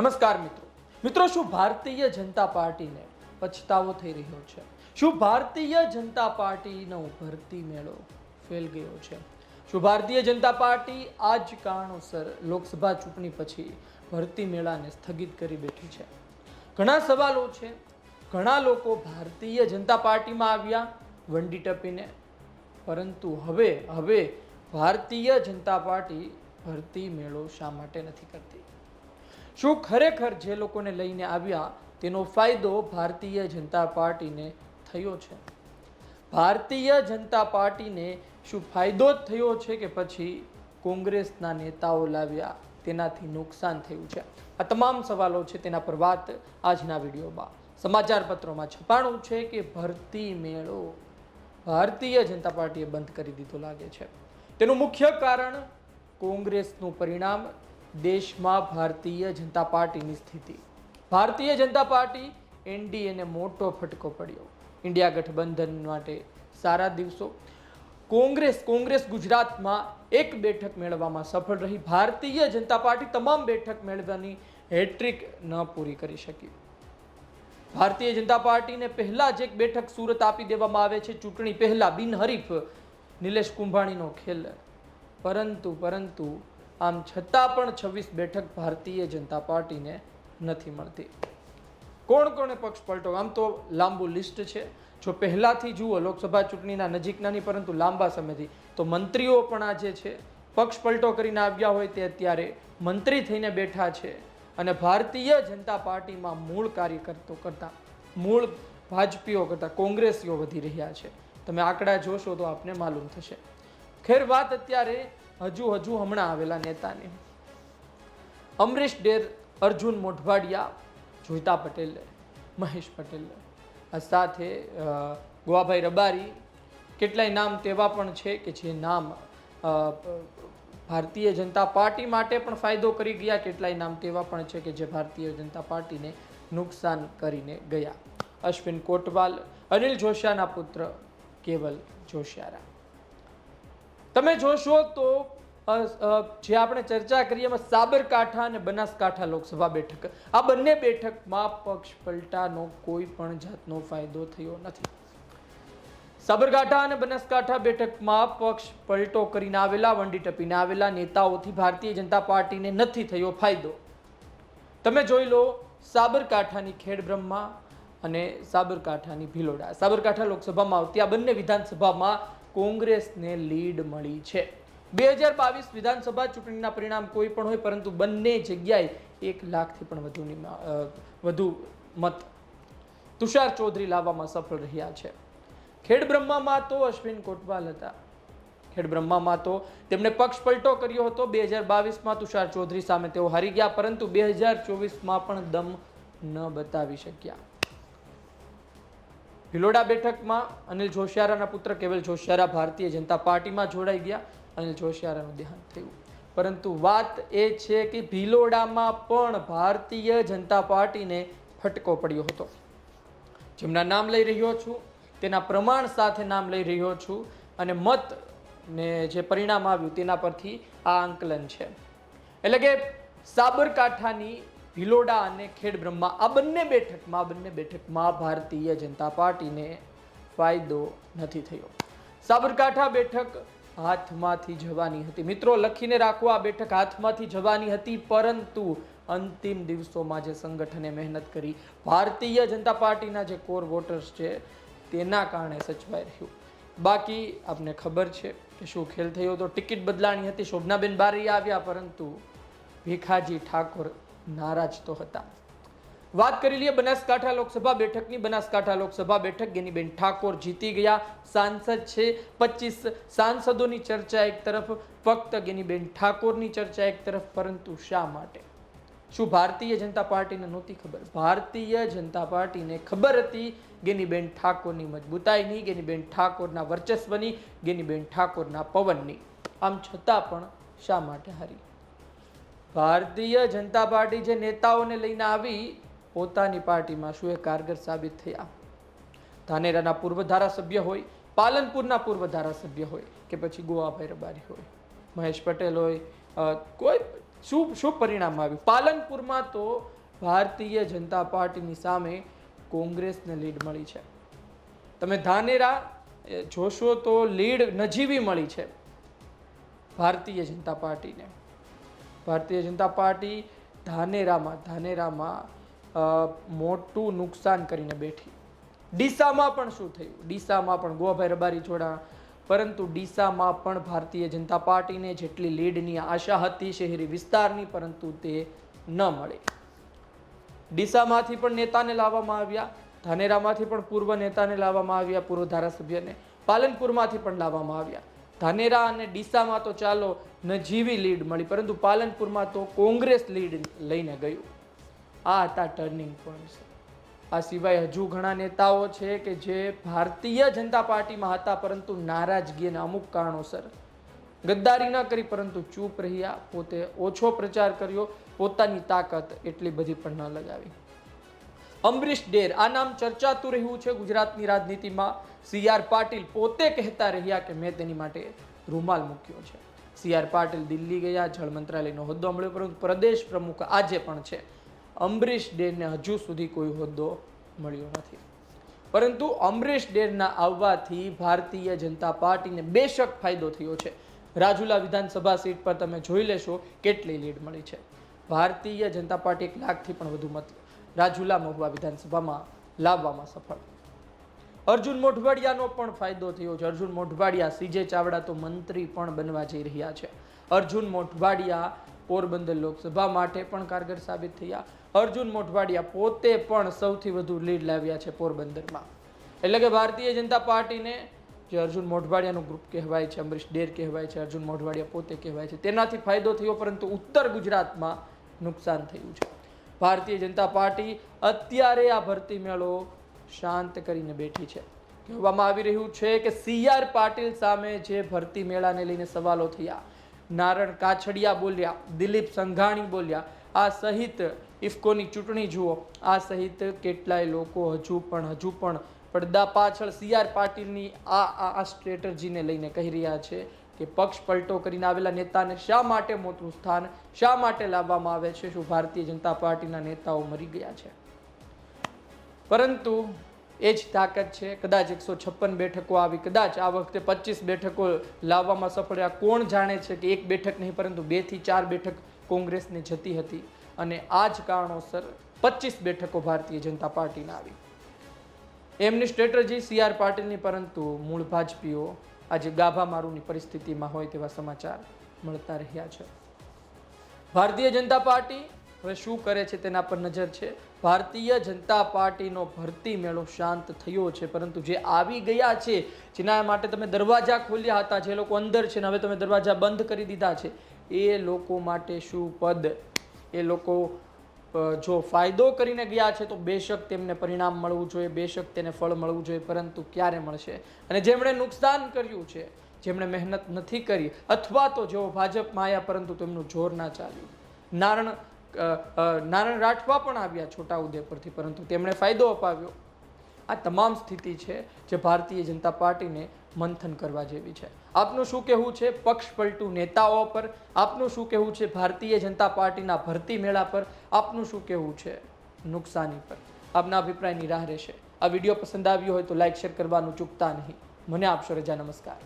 નમસ્કાર મિત્રો. મિત્રો, શું ભારતીય જનતા પાર્ટીને પછતાવો થઈ રહ્યો છે? શું ભારતીય જનતા પાર્ટીનો ભરતી મેળો ફેલ ગયો છે? શું ભારતીય જનતા પાર્ટી આ જ કારણોસર લોકસભા ચૂંટણી પછી ભરતી મેળાને સ્થગિત કરી બેઠી છે? ઘણા સવાલો છે. ઘણા લોકો ભારતીય જનતા પાર્ટીમાં આવ્યા, વંડી ટપીને. પરંતુ હવે હવે ભારતીય જનતા પાર્ટી ભરતી મેળો શા માટે નથી કરતી? શું ખરેખર જે લોકોને લઈને આવ્યા, તેનો ફાયદો ભારતીય જનતા પાર્ટીને થયો છે. ભારતીય જનતા પાર્ટીને શું ફાયદો જ થયો છે કે પછી કોંગ્રેસના નેતાઓ લાવ્યા, તેનાથી નુકસાન થયું છે? આ તમામ સવાલો છે તેના પર વાત આજના વિડીયોમાં. સમાચાર પત્રોમાં છપાણું છે કે ભરતી મેળો ભારતીય જનતા પાર્ટીએ બંધ કરી દીધો લાગે છે. તેનું મુખ્ય કારણ કોંગ્રેસનું પરિણામ દેશમાં ભારતીય જનતા પાર્ટીની સ્થિતિ. ભારતીય જનતા પાર્ટી એનડીએને મોટો ફટકો પડ્યો. ઇન્ડિયા ગઠબંધન માટે સારા દિવસો. કોંગ્રેસ કોંગ્રેસ ગુજરાતમાં એક બેઠક મેળવવામાં સફળ રહી. ભારતીય જનતા પાર્ટી તમામ બેઠક મેળવવાની હેટ્રિક ન પૂરી કરી શકી. ભારતીય જનતા પાર્ટીને પહેલાં જ એક બેઠક સુરત આપી દેવામાં આવે છે. ચૂંટણી પહેલાં બિનહરીફ નિલેશ કુંભાણીનો ખેલ. પરંતુ પરંતુ આમ છતાં પણ છવ્વીસ બેઠક ભારતીય જનતા પાર્ટીને નથી મળતી. કોણ કોણે પક્ષ પલટો? આમ તો લાંબુ લિસ્ટ છે. જો પહેલાંથી જુઓ, લોકસભા ચૂંટણીના નજીકના નહીં પરંતુ લાંબા સમયથી, તો મંત્રીઓ પણ આજે છે. પક્ષ પલટો કરીને આવ્યા હોય તે અત્યારે મંત્રી થઈને બેઠા છે અને ભારતીય જનતા પાર્ટીમાં મૂળ કાર્યકર્તો કરતાં, મૂળ ભાજપીઓ કરતાં, કોંગ્રેસીઓ વધી રહ્યા છે. તમે આંકડા જોશો તો આપને માલુમ થશે. ખેર વાત અત્યારે હજુ હજુ હમણાં આવેલા નેતાની. અમરીશ ડેર, અર્જુન મોઢવાડિયા, જોઈતા પટેલ, મહેશ પટેલ. આ સાથે ગોવાભાઈ રબારી, કેટલાય નામ તેવા પણ છે કે જે નામ ભારતીય જનતા પાર્ટી માટે પણ ફાયદો કરી ગયા, કેટલાય નામ તેવા પણ છે કે જે ભારતીય જનતા પાર્ટીને નુકસાન કરીને ગયા. અશ્વિન કોટવાલ, અનિલ જોશિયાના પુત્ર, કેવલ જોશિયારા. તમે જોશો તો જે આપણે ચર્ચા કરીએ એમાં સાબરકાંઠા અને બનાસકાંઠા લોકસભા બેઠક. આ બંને બેઠકમાં પક્ષ પલટાનો કોઈ પણ જાતનો ફાયદો થયો નથી. સાબરકાંઠા અને બનાસકાંઠા બેઠકમાં પક્ષ પલટો કરીને આવેલા, વંડી ટપીને આવેલા નેતાઓથી ભારતીય જનતા પાર્ટીને નથી થયો ફાયદો. તમે જોઈ લો સાબરકાંઠાની ખેડ બ્રહ્મા અને સાબરકાંઠાની ભિલોડા. સાબરકાંઠા લોકસભામાં આવતી આ બંને વિધાનસભામાં કોંગ્રેસને લીડ મળી છે. બે હજાર બાવીસ વિધાનસભા ચૂંટણીના પરિણામ કોઈ પણ હોય, પરંતુ બંને જગ્યાએ એક લાખથી પણ વધુની વધુ મત તુષાર ચૌધરી લાવવામાં સફળ રહ્યા છે. ખેડ બ્રહ્મામાં તો અશ્વિન કોટવાલ હતા. ખેડ બ્રહ્મામાં તો તેમણે પક્ષ પલટો કર્યો હતો. બે હજાર બાવીસમાં તુષાર ચૌધરી સામે તેઓ હારી ગયા, પરંતુ બે હજાર ચોવીસમાં પણ દમ ન બતાવી શક્યા. ભિલોડા બેઠકમાં અનિલ જોશિયારાના પુત્ર કેવલ જોશિયારા ભારતીય જનતા પાર્ટીમાં જોડાઈ ગયા. અનિલ જોશિયારાનું દેહાંત થયું. પરંતુ વાત એ છે કે ભિલોડામાં પણ ભારતીય જનતા પાર્ટીને ફટકો પડ્યો હતો. જેમના નામ લઈ રહ્યો છું, તેના પ્રમાણ સાથે નામ લઈ રહ્યો છું અને મત ને જે પરિણામ આવ્યું તેના પરથી આ આંકલન છે. એટલે કે સાબરકાંઠાની ભિલોડા અને ખેડ બ્રહ્મા, આ બંને બેઠકમાં બંને બેઠકમાં ભારતીય જનતા પાર્ટીને ફાયદો નથી થયો. સાબરકાંઠા બેઠક હાથમાંથી જવાની હતી. મિત્રો, લખીને રાખો, આ બેઠક હાથમાંથી જવાની હતી, પરંતુ અંતિમ દિવસોમાં જે સંગઠને મહેનત કરી, ભારતીય જનતા પાર્ટીના જે કોર વોટર્સ છે, તેના કારણે સચવાઈ રહ્યું. બાકી આપને ખબર છે કે શું ખેલ થયો તો ટિકિટ બદલાણી હતી. શોભનાબેન બારી આવ્યા, પરંતુ ભીખાજી ઠાકોર નારાજ તો હતા. વાત કરી લઈએ બનાસકાંઠા લોકસભા બેઠકની. બનાસકાંઠા લોકસભા બેઠક ગેનીબેન ઠાકોર જીતી ગયા. સાંસદ છે પચીસ સાંસદોની ચર્ચા એક તરફ, ફક્ત ગેનીબેન ઠાકોરની ચર્ચા એક તરફ, પરંતુ શા માટે? શું ભારતીય જનતા પાર્ટીને નહોતી ખબર? ભારતીય જનતા પાર્ટીને ખબર હતી ગેનીબેન ઠાકોરની મજબૂતાઈની ગેનીબેન ઠાકોરના વર્ચસ્વની ગેનીબેન ઠાકોરના પવનની. આમ છતાં પણ શા માટે હારી? ભારતીય જનતા પાર્ટી જે નેતાઓને લઈને આવી, પોતાની પાર્ટીમાં શું એ કારગર સાબિત થયા? ધાનેરાના પૂર્વ ધારાસભ્ય હોય, પાલનપુરના પૂર્વ ધારાસભ્ય હોય કે પછી ગોવાભાઈ રબારી હોય, મહેશ પટેલ હોય કોઈ શું શું પરિણામ આવ્યું? પાલનપુરમાં તો ભારતીય જનતા પાર્ટીની સામે કોંગ્રેસને લીડ મળી છે. તમે ધાનેરા જોશો તો લીડ નજીવી મળી છે ભારતીય જનતા પાર્ટીને. ભારતીય જનતા પાર્ટી ધાનેરામાં ધાનેરામાં મોટું નુકસાન કરીને બેઠી. ડીસામાં પણ શું થયું? ડીસામાં પણ ગોવાભાઈ રબારી જોડા. પરંતુ ડીસામાં પણ ભારતીય જનતા પાર્ટીને જેટલી લીડની આશા હતી શહેરી વિસ્તારની, પરંતુ તે ન મળી. ડીસામાંથી પણ નેતાને લાવવામાં આવ્યા. ધાનેરામાંથી પણ પૂર્વ નેતાને લાવવામાં આવ્યા, પૂર્વ ધારાસભ્યને. પાલનપુરમાંથી પણ લાવવામાં આવ્યા. ધાનેરા અને ડીસામાં તો ચાલો નજીવી લીડ મળી, પરંતુ પાલનપુરમાં તો કોંગ્રેસ લીડ લઈને ગયું. આ હતા ટર્નિંગ પોઈન્ટ્સ આ સિવાય હજુ ઘણા નેતાઓ છે કે જે ભારતીય જનતા પાર્ટીમાં હતા, પરંતુ નારાજગી અને અમુક કારણોસર ગદ્દારી ન કરી, પરંતુ ચૂપ રહ્યા. પોતે ઓછો પ્રચાર કર્યો, પોતાની તાકાત એટલી બધી પણ ન લગાવી. અમરીશ ડેર, આ નામ ચર્ચાતું રહ્યું છે ગુજરાતની રાજનીતિમાં. સી આર પાટીલ પોતે કહેતા રહ્યા કે મેં તેની માટે રૂમાલ મૂક્યો છે. સી આર પાટીલ દિલ્હી ગયા, જળ મંત્રાલયનો હોદ્દો મળ્યો, પરંતુ પ્રદેશ પ્રમુખ આજે પણ છે. અમરીશ ડેરને હજુ સુધી કોઈ હોદ્દો મળ્યો નથી. પરંતુ અમરીશ ડેરના આવવાથી ભારતીય જનતા પાર્ટીને બેશક ફાયદો થયો છે. રાજુલા વિધાનસભા સીટ પર તમે જોઈ લેશો કેટલી લીડ મળી છે. ભારતીય જનતા પાર્ટી એક લાખથી પણ વધુ મત રાજુલા મહુવા વિધાનસભામાં લાવવામાં સફળ. અર્જુન મોઢવાડિયાનો પણ ફાયદો થયો છે. અર્જુન મોઢવાડિયા, સીજે ચાવડા તો મંત્રી પણ બનવા જઈ રહ્યા છે. અર્જુન મોઢવાડિયા પોરબંદર લોકસભા માટે પણ કારગર સાબિત થયા. અર્જુન મોઢવાડિયા પોતે પણ સૌથી વધુ લીડ લાવ્યા છે પોરબંદરમાં. એટલે કે ભારતીય જનતા પાર્ટીને જે અર્જુન મોઢવાડિયાનું ગ્રુપ કહેવાય છે, અમરીશ ડેર કહેવાય છે, અર્જુન મોઢવાડિયા પોતે કહેવાય છે, તેનાથી ફાયદો થયો પરંતુ ઉત્તર ગુજરાતમાં નુકસાન થયું છે. ભારતીય જનતા પાર્ટી અત્યારે આ ભરતી મેળો શાંત કરીને બેઠી છે. કહેવામાં આવી રહ્યું છે કે સીઆર પાટીલ સામે જે ભરતી મેળાને લઈને સવાલો થયા. નારણ કાછડિયા બોલ્યા, દિલીપ સંઘાણી બોલ્યા, આ સહિત ઇફકોની ચૂંટણી જુઓ. આ સહિત કેટલાય લોકો હજુ પણ હજુ પણ પડદા પાછળ સીઆર પાટીલની આ આ સ્ટ્રેટર્જીને લઈને કહી રહ્યા છે કે પક્ષ પલટો કરીને આવેલા નેતાને શા માટે મોટું સ્થાન, શા માટે લાવવામાં આવે છે શું ભારતીય જનતા પાર્ટીના નેતાઓ મરી ગયા છે? પરંતુ એ જ તાકાત છે, કદાચ એકસો છપ્પન બેઠકો આવી, કદાચ આ વખતે પચીસ બેઠકો લાવવામાં સફળ રહ્યા. કોણ જાણે છે કે એક બેઠક નહીં, પરંતુ બેથી ચાર બેઠક કોંગ્રેસને જતી હતી. અને આ જ કારણોસર પચીસ બેઠકો ભારતીય જનતા પાર્ટીને આવી. એમની સ્ટ્રેટર્જી સી આર પાટીલની, પરંતુ મૂળ ભાજપીઓ આજે ગાભા મારુની પરિસ્થિતિમાં હોય તેવા સમાચાર મળતા રહ્યા છે. ભારતીય જનતા પાર્ટી હવે શું કરે છે તેના પર નજર છે? ભારતીય જનતા પાર્ટીનો ભરતી મેળો શાંત થયો છે, પરંતુ જે આવી ગયા છે, જેના માટે તમે દરવાજા ખોલ્યા હતા, જે લોકો અંદર છે ને હવે તમે દરવાજા બંધ કરી દીધા છે, એ લોકો માટે શું પદ? એ લોકો જો ફાયદો કરીને ગયા છે તો બેશક તેમને પરિણામ મળવું જોઈએ, બેશક તેને ફળ મળવું જોઈએ, પરંતુ ક્યારે મળશે? અને જેમણે નુકસાન કર્યું છે, જેમણે મહેનત નથી કરી, અથવા તો જેઓ ભાજપમાં આવ્યા પરંતુ તેમનું જોર ના ચાલ્યું. નારણ અ, રાઠવા પણ આવ્યા છોટાઉદેપુરથી પરંતુ તેમણે ફાયદો અપાવ્યો. આ તમામ સ્થિતિ છે જે ભારતીય જનતા પાર્ટીને મંથન કરવા જેવી છે. આપનું શું કહેવું છે? પક્ષ પલટુ નેતાઓ પર. આપનું શું કહેવું છે? ભારતીય જનતા પાર્ટીના ભરતી મેળા પર. આપનું શું કહેવું છે? નુકસાની પર. આપના અભિપ્રાયની રાહ રહેશે. આ વીડિયો પસંદ આવ્યો હોય તો લાઇક શેર કરવાનું ચૂકતા નહીં. મને આપશો રજા. નમસ્કાર.